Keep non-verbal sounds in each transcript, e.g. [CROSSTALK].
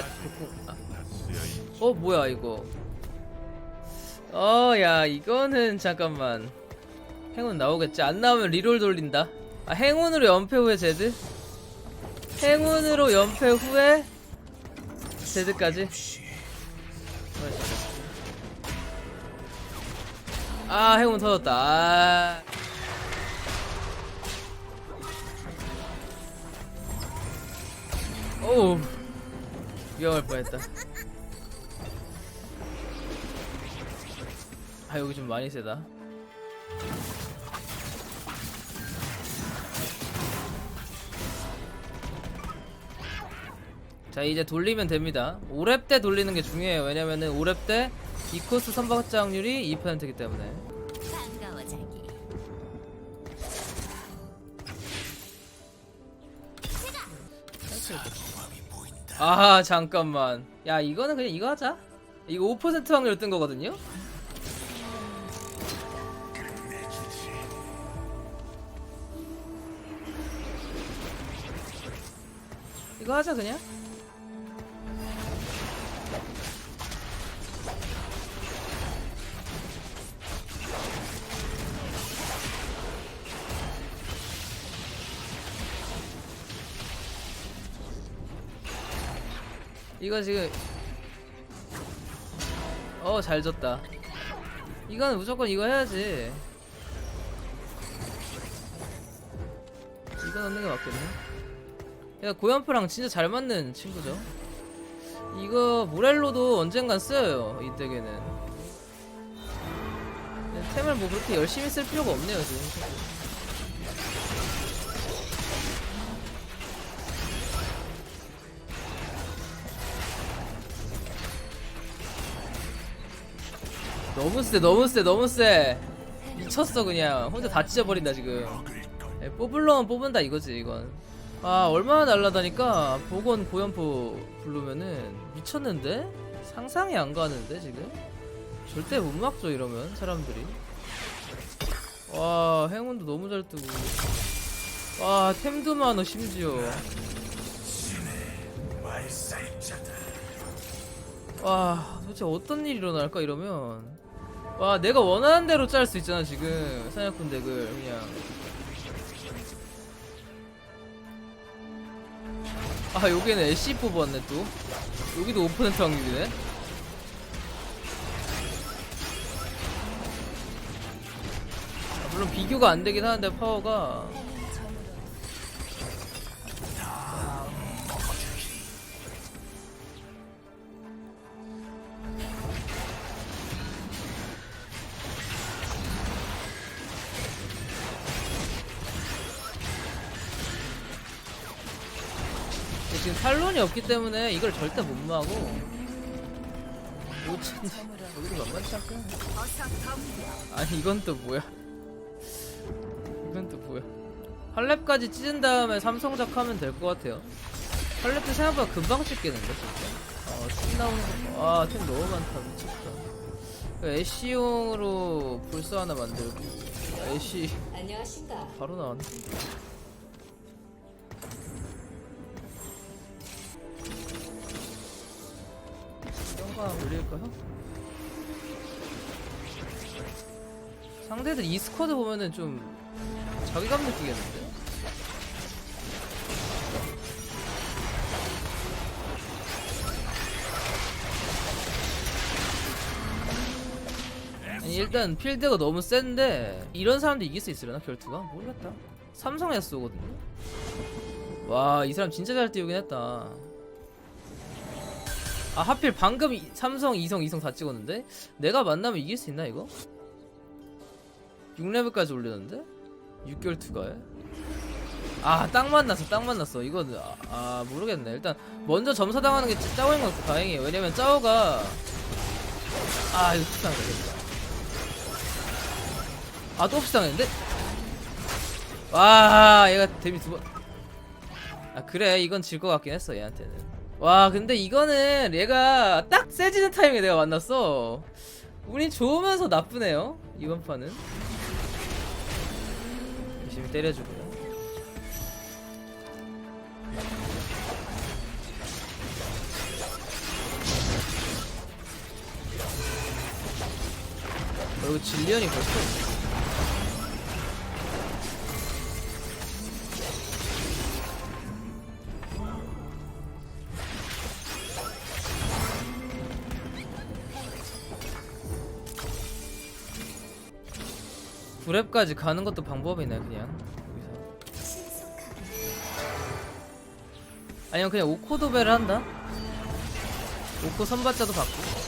아. 어 뭐야 이거? 어 야 이거는 잠깐만. 행운 나오겠지? 안 나오면 리롤 돌린다. 아 행운으로 연패 후에 제드? 행운으로 연패 후에 제드까지? 아 행운 터졌다. 아. 오우 위험할 뻔했다. 아 여기 좀 많이 세다. 자 이제 돌리면 됩니다. 5렙 때 돌리는 게 중요해요. 왜냐면은 5렙 때 이코스 선박 확률이 2%이기 때문에. 반가워. 아 잠깐만. 야 이거는 그냥 이거 하자. 이거 5% 확률 뜬 거거든요? 이거 하자 그냥 이거 지금 어 잘 졌다. 이건 무조건 이거 해야지. 이거 넣는 게 맞겠네. 야 고연프랑 진짜 잘 맞는 친구죠? 이거 모렐로도 언젠간 써요 이 덱에는. 템을 뭐 그렇게 열심히 쓸 필요가 없네요 지금 너무 세 너무 세 너무 세 미쳤어 그냥. 혼자 다 찢어버린다 지금. 예, 뽑을려면 뽑은다 이거지 이건. 아 얼마나 날라다니까? 복원 고연포 부르면은 미쳤는데? 상상이 안 가는데 지금? 절대 못 막죠 이러면 사람들이. 와 행운도 너무 잘 뜨고. 와 템도 많어 심지어. 와 도대체 어떤 일이 일어날까 이러면 와 내가 원하는 대로 짤 수 있잖아 지금. 사냥꾼 덱을 그냥. 아 여기는 애쉬 뽑았네 또. 여기도 5% 확률이네. 아, 물론 비교가 안 되긴 하는데 파워가 탈론이 없기 때문에 이걸 절대 못 막고. 5천 여기도 만만치 않구나 아니 이건 또 뭐야? 이건 또 뭐야? 할랩까지 찢은 다음에 삼성작 하면 될 것 같아요. 할랩도 생각보다 금방 찢겠는데 진짜. 아팀 나오는 거아팀 너무 많다 미쳤다. 그 애쉬용으로 불사 하나 만들고. 아, 애쉬. 바로 나왔네 거 하나 올릴까요? 상대들 이 스쿼드 보면은 좀 자기감 느끼겠는데? 아니 일단 필드가 너무 센데 이런 사람도 이길 수 있으려나 결투가? 모르겠다 삼성 야스오거든요 와 이 사람 진짜 잘 띄우긴 했다 아 하필 방금 이- 삼성 이성 이성 다 찍었는데 내가 만나면 이길 수 있나 이거? 6레벨까지 올리는데? 6개월 투가에? 아딱 만났어 딱 만났어 이거 아, 아 모르겠네 일단 먼저 점사 당하는 게 짜오인 건 다행이에요 왜냐면 짜오가 아 이거 되겠다 아또 없당했는데? 와 얘가 데뷔 두번 아 그래 이건 질 것 같긴 했어 얘한테는 와 근데 이거는 얘가 딱 세지는 타이밍에 내가 만났어. 운이 좋으면서 나쁘네요 이번 판은. 열심히 때려주고. 그리고 질리언이 벌써 구랩까지 가는 것도 방법이네 그냥 여기서. 아니면 그냥 오코도베를 한다? 오코 선발자도 받고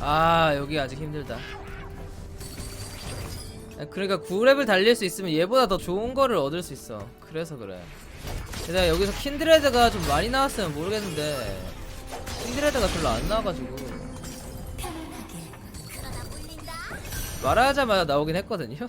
아 여기 아직 힘들다 아, 그러니까 9렙을 달릴 수 있으면 얘보다 더 좋은 거를 얻을 수 있어. 그래서 그래. 내가 여기서 킨드레드가 좀 많이 나왔으면 모르겠는데 킨드레드가 별로 안 나와가지고. 말하자마자 나오긴 했거든요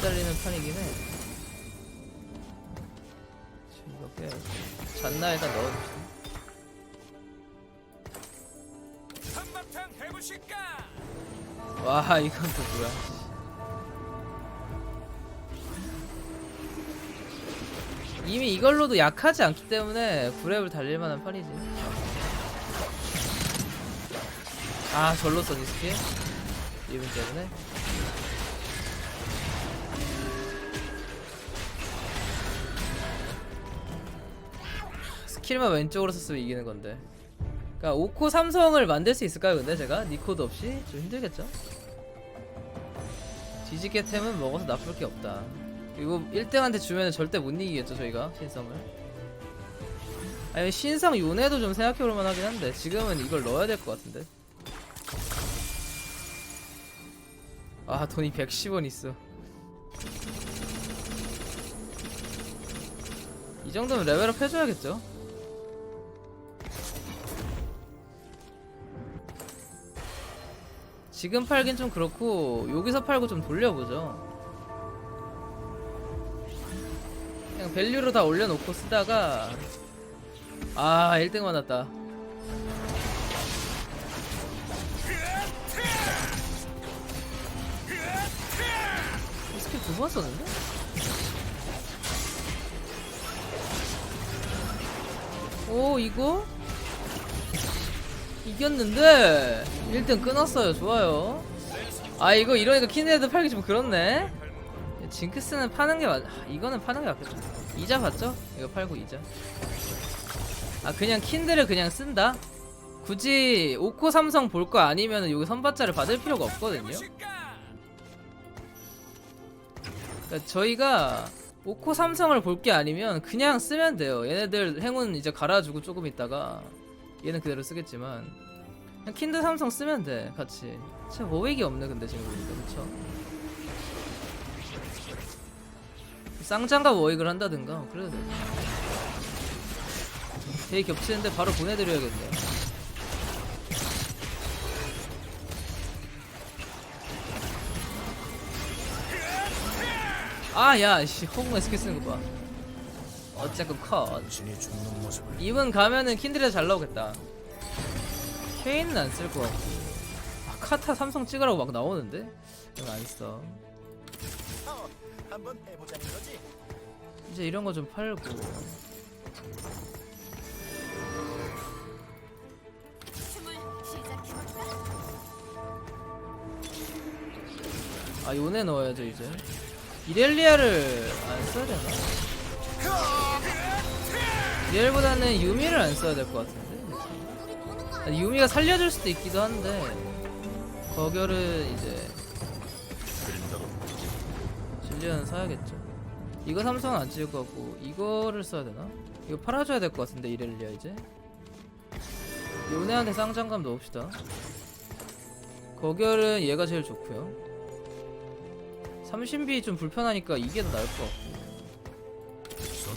그랩 달리는 판이긴 해. 지금 이거 빼야지 잔나 일단 넣어줍시다 한바탕 해보실까? 와 이건 또 뭐야. 이미 이걸로도 약하지 않기 때문에 구랩을 달릴 만한 판이지. 아 절로 써니 스킬 이분 때문에 킬만 왼쪽으로 썼으면 이기는 건데. 그니까 5코 삼성을 만들 수 있을까요 근데 제가? 니코드 없이? 좀 힘들겠죠? 뒤집개 템은 먹어서 나쁠 게 없다. 이거 1등한테 주면 절대 못 이기겠죠 저희가? 신성을. 아니 신성 요네도 좀 생각해볼 만 하긴 한데 지금은 이걸 넣어야 될 것 같은데. 아 돈이 110원 있어. 이 정도면 레벨업 해줘야겠죠 지금 팔긴 좀 그렇고 여기서 팔고 좀 돌려보죠 그냥 밸류로 다 올려놓고 쓰다가 아 1등 만났다 스킬 두 번 썼는데? 오 이거? 이겼는데 1등 끊었어요 좋아요 아 이거 이러니까 키네드 팔기 좀 그렇네 징크스는 파는 게 맞... 아, 이거는 파는 게 맞겠다 이자 받죠? 이거 팔고 이자 아 그냥 킨드를 그냥 쓴다? 굳이 오코 삼성 볼 거 아니면 여기 선받자를 받을 필요가 없거든요? 그러니까 저희가 오코 삼성을 볼 게 아니면 그냥 쓰면 돼요. 얘네들 행운 이제 갈아주고 조금 있다가 얘는 그대로 쓰겠지만 그냥 킨드 삼성 쓰면 돼 같이. 참 워익이 없네 근데 지금 보니까 그쵸? 쌍장갑 워익을 한다든가 그래도 돼. 되게 겹치는데 바로 보내드려야겠네요. 아야 씨 허공 에 스킬 쓰는 거 봐. 어쨌건 컷. 이분 가면은 킨드레 잘 나오겠다. 케인은 안쓸것 같고. 아, 카타 삼성 찍으라고 막 나오는데? 이건 안 써. 한번 해보자는 거지. 이제 이런 거 좀 팔고. 춤을 시작해볼까? 아 요네 넣어야죠 이제. 이렐리아를 안 써야 되나? 이렐보다는 유미를 안 써야 될 것 같은데. 유미가 살려줄 수도 있기도 한데 거결은 이제 진리언 사야겠죠. 이거 삼성은 안 찍을 것 같고 이거를 써야 되나? 이거 팔아줘야 될 것 같은데 이렐리아 이제. 요네한테 쌍장감 넣읍시다. 거결은 얘가 제일 좋고요. 삼신비 좀 불편하니까 이게 더 나을 것 같고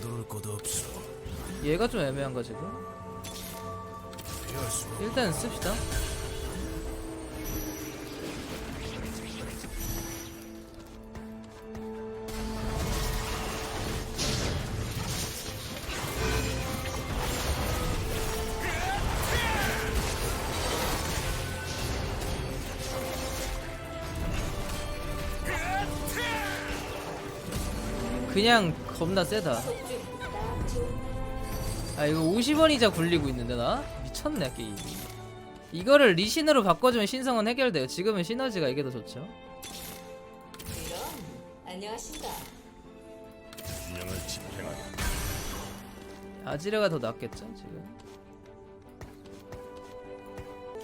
서두를 것도 없어. 얘가 좀 애매한가 지금? 일단 씁시다. 그냥 겁나 세다. 아 이거 50원이자 굴리고 있는데 나 미쳤네 게임. 이거를 리신으로 바꿔주면 신성은 해결돼요. 지금은 시너지가 이게 더 좋죠. 집행하려 아지르가 더 낫겠죠 지금.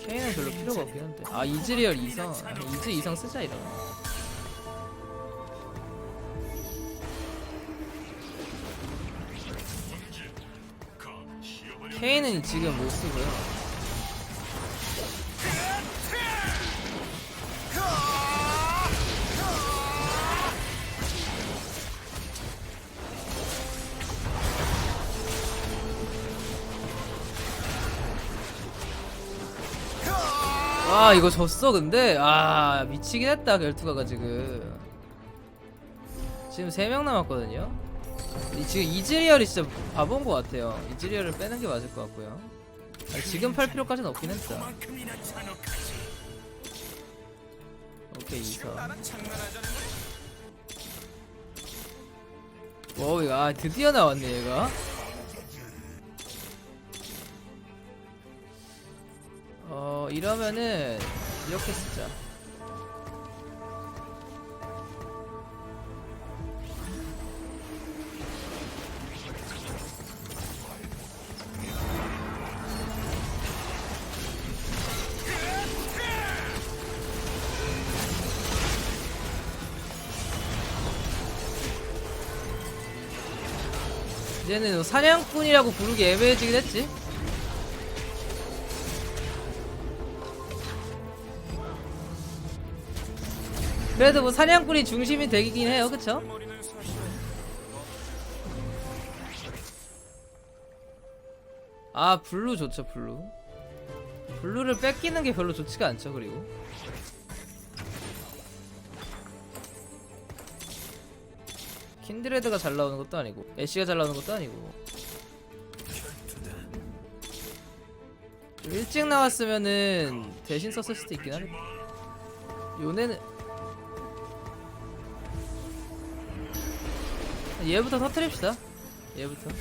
케인은 별로 필요가 없긴 한데. 아 이즈리얼 이성. 아, 이즈 이성 쓰자 이러면. 케인은 지금 못 쓰고요. 와 이거 졌어 근데? 아 미치긴 했다 결투가가 지금. 지금 3명 남았거든요 이- 지금 이즈리얼이 진짜 바본 것 같아요. 이즈리얼을 빼는 게 맞을 것 같고요. 아니, 지금 팔 필요까지는 없긴 했다 오케이 거야? 와우 아 드디어 나왔네 얘가 어 이러면은 이렇게 쓰자 이제는 뭐 사냥꾼이라고 부르기 애매해지긴 했지. 그래도 뭐 사냥꾼이 중심이 되긴 해요 그쵸? 아 블루 좋죠 블루. 블루를 뺏기는 게 별로 좋지가 않죠 그리고 킨드레드가 잘 나오는 것도 아니고 애쉬가 잘 나오는 것도 아니고. 좀 일찍 나왔으면은 대신 썼을 수도 있긴 하네. 요네는 얘부터 터트립시다. 얘부터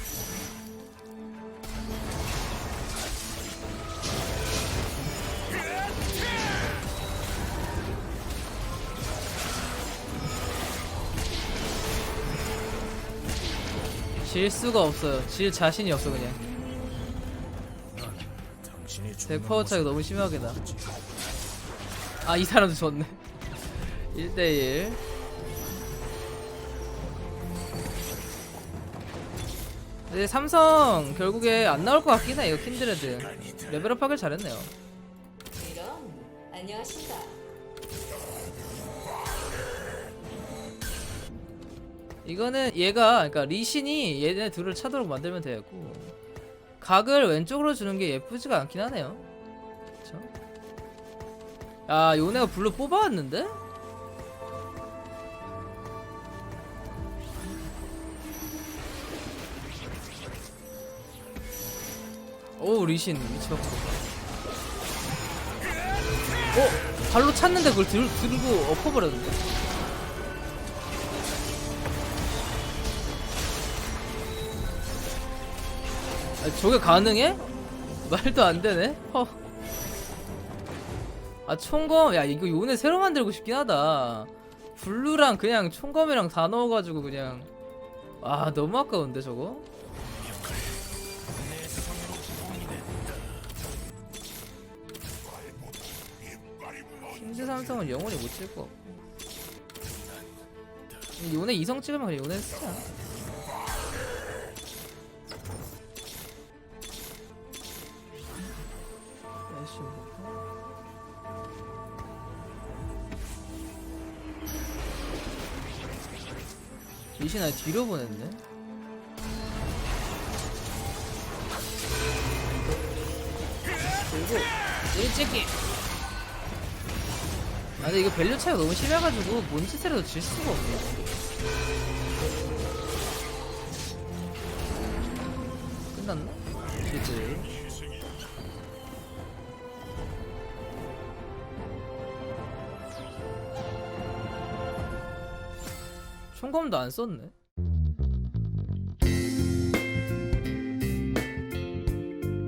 질 수가 없어요. 질 자신이 없어 그냥. 당신이 죽는 덱 파워 차이가 너무 심하게 나. 아 이 사람도 졌네. [LAUGHS] 1대1 근데 삼성 결국에 안 나올 것 같긴 해 이거 킨드레드 레벨업 하길 잘했네요 그럼 안녕하신가? 이거는 얘가 그러니까 리신이 얘네 둘을 차도록 만들면 되고 각을 왼쪽으로 주는 게 예쁘지가 않긴 하네요 그쵸? 아 요네가 블루 뽑아왔는데? 오 리신 미치겠고 어? 발로 찼는데 그걸 들, 들고 엎어버렸는데 저게 가능해? 말도 안 되네. 허. 아 총검 야 이거 요네 새로 만들고 싶긴 하다. 블루랑 그냥 총검이랑 다 넣어가지고 그냥 아 너무 아까운데 저거. 킹즈 삼성은 영원히 못. 같고. 요네 이성 찍으면 그냥 요네 쓰자. 리신 아예 뒤로 보냈네. 가지고 내리 찍기. 아 근데 이거 밸류 차이가 너무 심해가지고 뭔짓이라도 질 수가 없네. 끝났나? 쉴드. 총검도 안 썼네.